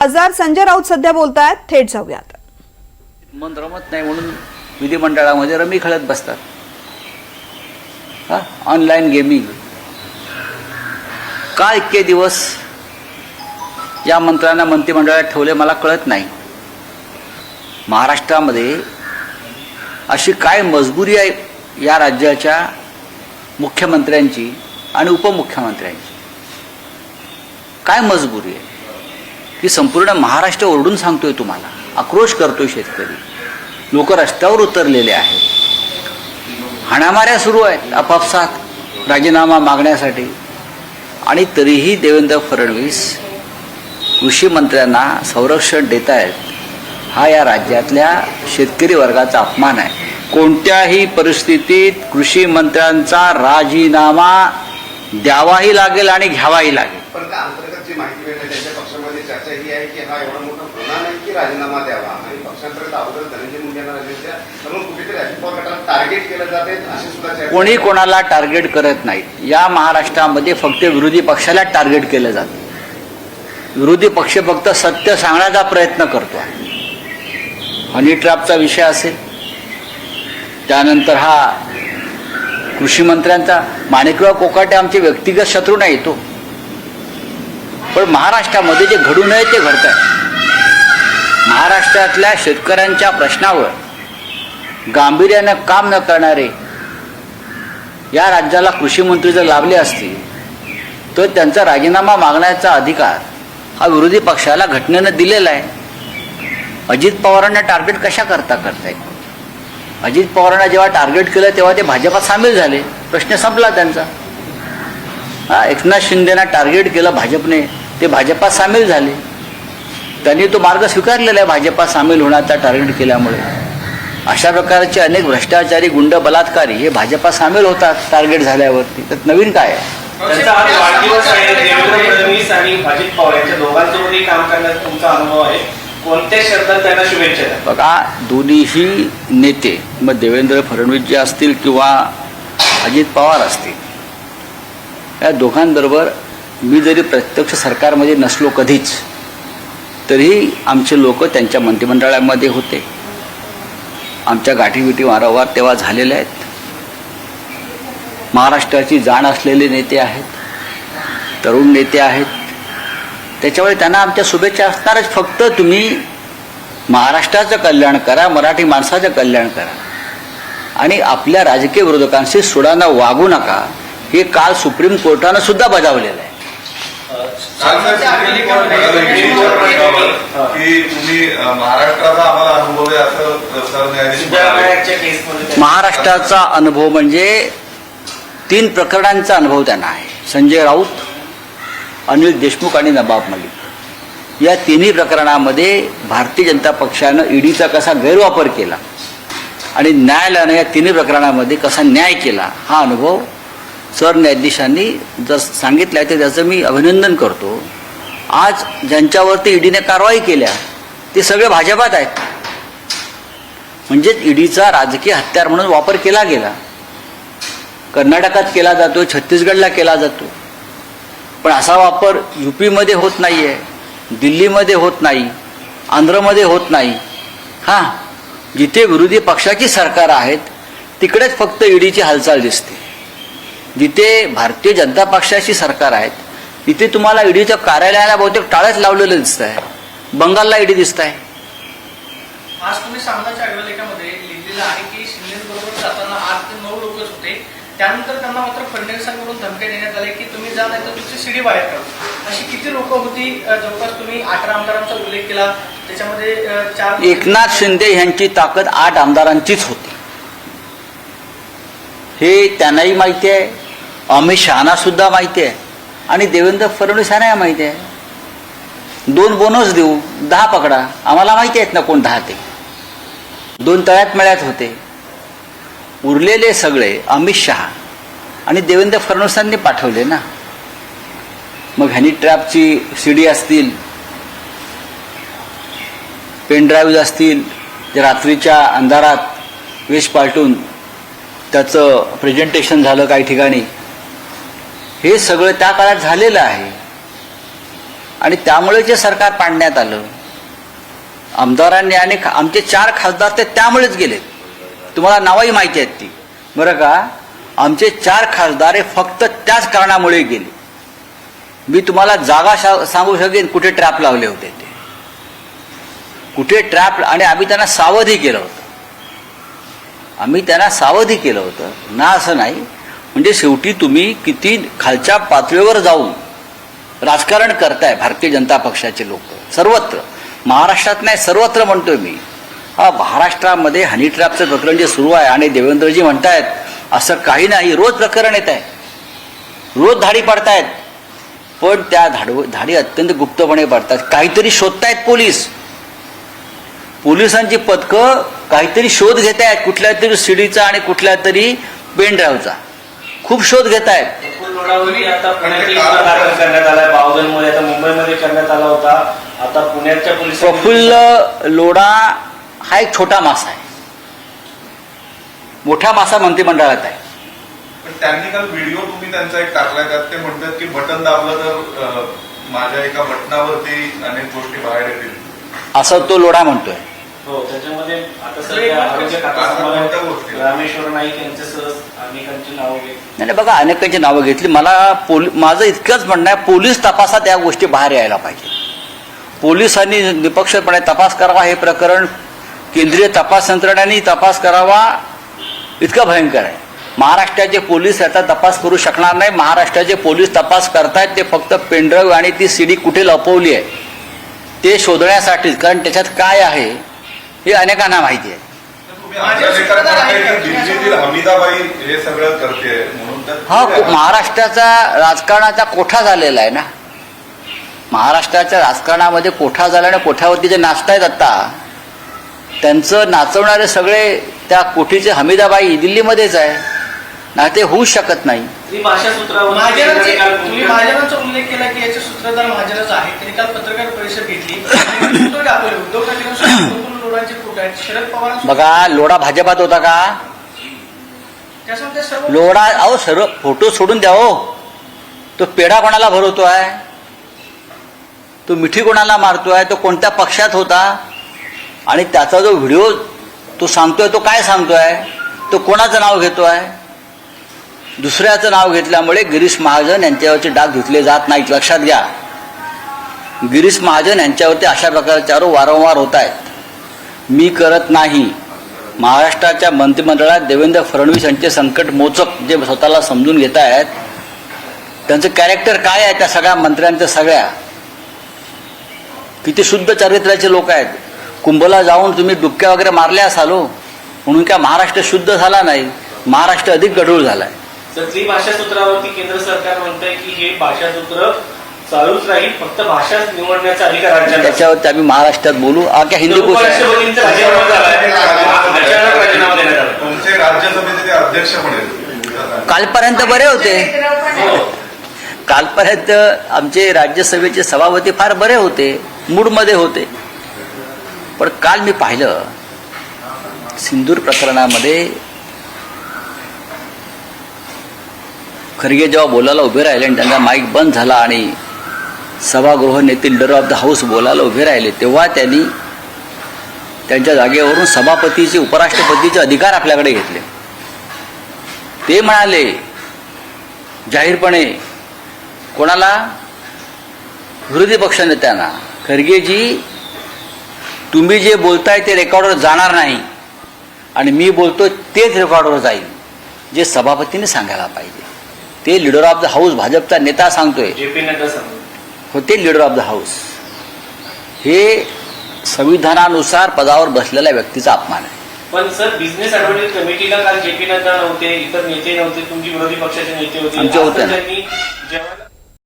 खासदार संजय राऊत सध्या बोलतायत थेट जाऊयात. मन रमत नाही म्हणून विधिमंडळामध्ये रमी खेळत बसतात. ऑनलाईन गेमिंग का इतके दिवस या मंत्र्यांना मंत्रिमंडळात ठेवले मला कळत नाही. महाराष्ट्रामध्ये अशी काय मजबुरी आहे या राज्याच्या मुख्यमंत्र्यांची आणि उपमुख्यमंत्र्यांची? काय मजबुरी आहे? की संपूर्ण महाराष्ट्र ओरडून सांगतोय तुम्हाला. आक्रोश करतोय शेतकरी. लोक रस्त्यावर उतरलेले आहेत. हाणामाऱ्या सुरू आहेत आपापसात राजीनामा मागण्यासाठी. आणि तरीही देवेंद्र फडणवीस कृषी मंत्र्यांना संरक्षण देत आहेत हा या राज्यातल्या शेतकरी वर्गाचा अपमान आहे. कोणत्याही परिस्थितीत कृषी मंत्र्यांचा राजीनामा द्यावाही लागेल आणि घ्यावाही लागेल पण त्या अंतर्गत जी माहिती मिळते त्यांच्या पक्षामध्ये चर्चा ही आहे की हा एवढा मोठा गुन्हा नाही की राजीनामा द्यावा आणि पक्षांतर्गत अगोदर धनंजय मुंडे राजीनामा त्यामुळे कुठेतरी अजित पवार गटाला टार्गेट केलं जाते अशी सुद्धा कोणी कोणाला टार्गेट करत नाहीत या महाराष्ट्रामध्ये फक्त विरोधी पक्षाला टार्गेट केलं जातं. विरोधी पक्ष फक्त सत्य सांगण्याचा प्रयत्न करतो. हनी ट्रॅपचा विषय असेल. त्यानंतर हा कृषी मंत्र्यांचा माणिकराव कोकाटे आमचे व्यक्तिगत शत्रू नाही तो पण महाराष्ट्रामध्ये जे घडू नये ते घडत आहे महाराष्ट्रातल्या शेतकऱ्यांच्या प्रश्नावर गांभीर्यानं काम न करणारे या राज्याला कृषी मंत्री जर लाभले असतील तर त्यांचा राजीनामा मागण्याचा अधिकार हा विरोधी पक्षाला घटनेनं दिलेला आहे. अजित पवारांना टार्गेट कशा करता करताय अजित पवारांना जेव्हा टार्गेट केलं तेव्हा ते भाजपात सामील झाले. प्रश्न संपला त्यांचा. हा एकनाथ शिंदेना टार्गेट केलं भाजपने ते भाजपात सामील झाले. त्यांनी तो मार्ग स्वीकारलेला आहे. भाजपात सामील होण्याचा टार्गेट केल्यामुळे. अशा प्रकारचे अनेक भ्रष्टाचारी गुंड बलात्कारी हे भाजपात सामील होतात टार्गेट झाल्यावरती. तर नवीन काय आहे? त्यांचा आज वाढदिवस आहे. देवेंद्र फडणवीस आणि अजित पवार यांच्या दोघांसोबतही काम करण्याचा तुमचा अनुभव आहे. कोणत्या शब्दात त्यांना शुभेच्छा द्या? बघा दोन्हीही नेते मग देवेंद्र फडणवीस जे असतील किंवा अजित पवार असतील या दोघांबरोबर मी जरी प्रत्यक्ष सरकारमध्ये नसलो कधीच तरीही आमचे लोक त्यांच्या मंत्रिमंडळामध्ये होते. आमच्या गाठीबिटी वारंवार तेव्हा झालेल्या आहेत. महाराष्ट्राची जाण असलेले नेते आहेत. तरुण नेते आहेत. त्याच्यामुळे त्यांना आमच्या शुभेच्छा असणारच. फक्त तुम्ही महाराष्ट्राचं कल्याण करा मराठी माणसाचं कल्याण करा. आणि आपल्या राजकीय विरोधकांशी सुडांना वागू नका. हे काल सुप्रीम कोर्टानं सुद्धा बजावलेलं आहे. की? तुम्ही अ, महाराष्ट्राचा आम्हाला अनुभव आहे असं सरन्यायाधीश म्हणाले. सिद्धरामय्याच्या केसमध्ये त्यांनी- महाराष्ट्राचा अनुभव म्हणजे तीन प्रकरणांचा अनुभव त्यांना आहे. संजय राऊत अनिल देशमुख आणि नबाब मलिक. या तिन्ही प्रकरणामध्ये भारतीय जनता पक्षानं ईडीचा कसा गैरवापर केला आणि न्यायालयानं या तिन्ही प्रकरणामध्ये कसा न्याय केला हा अनुभव सरन्यायाधीशांनी जर सांगितलं आहे तर त्याचं मी अभिनंदन करतो. आज ज्यांच्यावरती ईडीने कारवाई केल्या ते सगळे भाजपात आहेत. म्हणजेच ईडीचा राजकीय हत्यार म्हणून वापर केला गेला. कर्नाटकात केला जातो छत्तीसगडला केला जातो. पण असा वापर युपीमध्ये होत नाही आहे दिल्लीमध्ये होत नाही आंध्रमध्ये होत नाही. हां जिथे विरोधी पक्षाची सरकार आहेत तिकडेच फक्त ईडीची हालचाल दिसते. जिथे भारतीय जनता पक्षाची सरकार आहेत तिथे तुम्हाला ईडीच्या कार्यालयाला बहुतेक टाळ्याच लावलेलं दिसत आहे बंगालला ईडी दिसत आहे आज तुम्ही लिहिलेलं आहे की शिंदेबरोबर जाताना आठ ते नऊ लोकच होते. त्यानंतर त्यांना मात्र फडणवीसांकडून धमक्या देण्यात आल्या की तुम्ही जा नाही तर तुमची शिडी बाहेर काढू. अशी किती लोक होती? जवळपास तुम्ही अठरा आमदारांचा उल्लेख केला. त्याच्यामध्ये चार एकनाथ शिंदे यांची ताकद आठ आमदारांचीच होती. हे त्यांनाही माहिती आहे. अमित शहाना सुद्धा माहिती आहे. आणि देवेंद्र फडणवीस नाही माहिती आहे? दोन बोनस देऊ दहा पकडा. आम्हाला माहिती आहेत ना कोण दहा ते दोन तळ्यात मळ्यात होते. उरलेले सगळे अमित शहा आणि देवेंद्र फडणवीसांनी पाठवले ना. मग हॅनी ट्रॅपची सीडी असतील पेनड्राईव्ह असतील ते रात्रीच्या अंधारात वेश पालटून त्याचं प्रेझेंटेशन झालं काही ठिकाणी. हे सगळं त्या काळात झालेलं आहे. आणि त्यामुळे जे सरकार पाडण्यात आलं आमदारांनी आणि आमचे चार खासदार ते त्यामुळेच गेलेत. तुम्हाला नावही माहिती आहेत ती. बरं का? आमचे चार खासदार हे फक्त त्याच कारणामुळे गेले. मी तुम्हाला जागा शा- सांगू शकेन कुठे ट्रॅप लावले होते ते. कुठे ट्रॅप आणि आम्ही त्यांना सावधही केलं होतं. आम्ही त्यांना सावधही केलं होतं. ना असं नाही म्हणजे शेवटी तुम्ही किती खालच्या पातळीवर जाऊन राजकारण करताय भारतीय जनता पक्षाचे लोक. सर्वत्र. महाराष्ट्रात नाही सर्वत्र म्हणतोय मी. हा महाराष्ट्रामध्ये हनी ट्रॅपचं प्रकरण जे सुरू आहे आणि देवेंद्रजी म्हणतायत असं काही नाही रोज प्रकरण येत आहे. रोज धाडी पडतायत. पण त्या धाड धाडी अत्यंत गुप्तपणे पडतात काहीतरी शोधतायत पोलीस. पोलिसांची पथकं काहीतरी शोध घेत आहेत कुठल्या तरी सीडीचा आणि कुठल्या तरी पेन ड्राईव्हचा. खूप शोध घेत आहेत. प्रफुल्ल लोढा हा एक छोटा मासा आहे. मोठा मासा मंत्रिमंडळात आहे. पण त्यांनी काल व्हिडिओ तुम्ही त्यांचा एक टाकलाय त्यात ते म्हणतात की बटन दाबलं तर माझ्या एका बटनावरती अनेक गोष्टी बाहेर येतील. असं तो लोढा म्हणतोय. हो त्याच्यामध्ये आता सध्या आरोग्य? रामेश्वर नाईक यांच्यासह अनेकांची नावं घेतली. नाही नाही, बघा अनेकांची नावं घेतली. मला पोली माझं इतकंच म्हणणं आहे पोलीस तपासात या गोष्टी बाहेर यायला पाहिजे. पोलिसांनी निपक्षपणे तपास करावा हे प्रकरण केंद्रीय तपास यंत्रणांनी तपास करावा इतकं भयंकर आहे. महाराष्ट्राचे पोलीस याचा तपास करू शकणार नाही. महाराष्ट्राचे पोलीस तपास करतायत ते फक्त पेनड्राईव्ह आणि ती सीडी कुठे लपवली आहे ते शोधण्यासाठीच कारण त्याच्यात काय आहे हे अनेकांना माहिती आहे. हे सगळं करते म्हणून तर हा को- महाराष्ट्राचा राजकारणाचा कोठा झालेला आहे ना? महाराष्ट्राच्या राजकारणामध्ये कोठा झाला आणि कोठ्यावरती जे नाचतायत आता त्यांचं नाचवणारे सगळे त्या कोठीचे हमीदाबाई दिल्लीमध्येच आहे. ना ते होऊच शकत नाही. महाजनांचा उल्लेख केला. की याचे सूत्रधार महाजनच आहे त्यांनी काल पत्रकार परिषद घेतली. लोढांचे फोटो आहेत. शरद बघा लोढा भाजपात होता का? लोढा अहो सर्व फोटो सोडून द्या हो. तो पेढा कोणाला भरवतो आहे तो मिठी कोणाला मारतोय? तो कोणत्या पक्षात होता? आणि त्याचा जो व्हिडिओ तो सांगतोय तो काय सांगतोय? तो कोणाचं नाव घेतोय? दुसऱ्याचं नाव घेतल्यामुळे गिरीश महाजन यांच्यावरचे डाग धुतले जात नाहीत. लक्षात घ्या. गिरीश महाजन यांच्यावरती अशा प्रकारचे आरोप वारंवार होत आहेत. मी करत नाही. महाराष्ट्राच्या मंत्रिमंडळात देवेंद्र फडणवीस यांचे संकट मोचक जे स्वतःला समजून घेत आहेत त्यांचं कॅरेक्टर काय आहे त्या सगळ्या मंत्र्यांच्या सगळ्या? किती शुद्ध चरित्राचे लोक आहेत. कुंभला जाऊन तुम्ही डुबक्या वगैरे मारल्या असालो म्हणून काय महाराष्ट्र शुद्ध झाला नाही? महाराष्ट्र अधिक गढूळ झालाय. तर सूत्रावरती केंद्र सरकार म्हणतंय की हे भाषासूत्र चालूच राहील फक्त भाषा निवडण्याचा अधिकार. त्याच्यावरती आम्ही महाराष्ट्रात बोलू. आ क्या हिंदी उपराष्ट्रपतींचा राजीनामा झालाय अचानक राजीनामा देण्यात आला तुमचे राज्यसभेचे अध्यक्ष कालपर्यंत बरे होते. हो. कालपर्यंत आमचे राज्यसभेचे सभापती फार बरे होते. मूडमध्ये होते. पण काल मी पाहिलं सिंदूर प्रकरणामध्ये खरगे जेव्हा बोलायला उभे राहिले आणि त्यांचा माईक बंद झाला आणि सभागृह नेते लिडर ऑफ द हाऊस बोलायला उभे राहिले. तेव्हा त्यांनी त्यांच्या जागेवरून सभापतीचे उपराष्ट्रपतीचे अधिकार आपल्याकडे घेतले. ते म्हणाले जाहीरपणे कोणाला विरोधी पक्षनेत्यांना खरगेजी तुम्ही जे बोलताय ते रेकॉर्डवर जाणार नाही. आणि मी बोलतो तेच रेकॉर्डवर जाईल जे सभापतीने सांगायला पाहिजे. ते लिडर ऑफ द हाऊस भाजपचा नेता सांगतोय. जे पी सांगतो होते लिडर ऑफ द हाऊस हे संविधानानुसार पदावर बसलेल्या व्यक्तीचा अपमान आहे. पण सर बिझनेस ऍडव्हायझरी कमिटीला काल जे पी नड्डा नव्हते इतर नेते नव्हते तुमची विरोधी पक्षाचे नेते होते. आमचे होते ना. त्यांनी जेव्हा